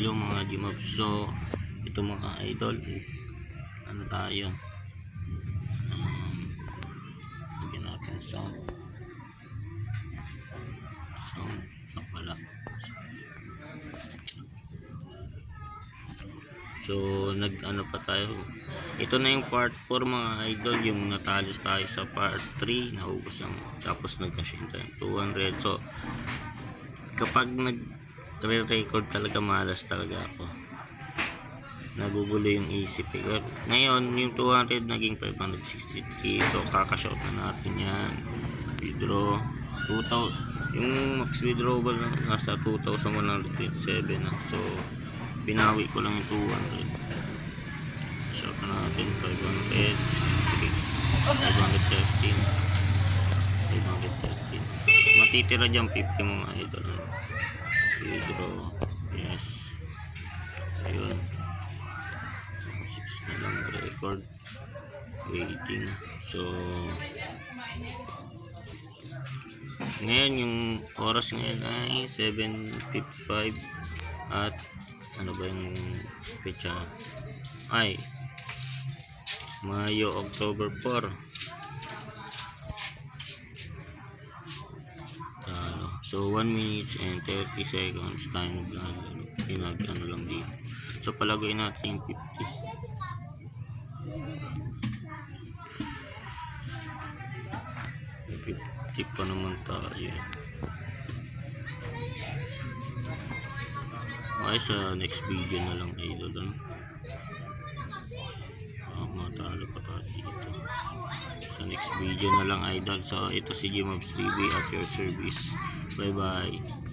Hello mga Gmobs. So, ito mga idol is ano tayo? Um, lagyan natin sound. Sound na pala. So, nag ano pa tayo. Ito na yung part 4 mga idol. Yung natalis tayo sa part 3. Naubos ang tapos nagkashin tayo 200. So, kapag nag re-record talaga malas talaga ako. Nagugulo yung isip eh. Ngayon yung 200 naging 563 so kakashot na natin yan. Withdraw. 2000 yung max withdrawal na nasa 2127 na. So binawi ko lang yung 200 shot na natin. 500 513 513 matitira dyan 50 mga idol withdraw yes so yun. 6 na lang record. Waiting. So ngayon yung oras ngayon ay 7.55 at ano ba yung pecha ay Mayo October 4 So, 1 minutes and 30 seconds tayo naglalaro. Pinag ano lang dito. So, palagoy natin yung 50. 50 pa naman tayo. Ay, sa next video na lang idol. Ano? Ah, matalo pa tayo dito. Sa next video na lang idol. So, ito si Gmobs TV at your service. Bye bye.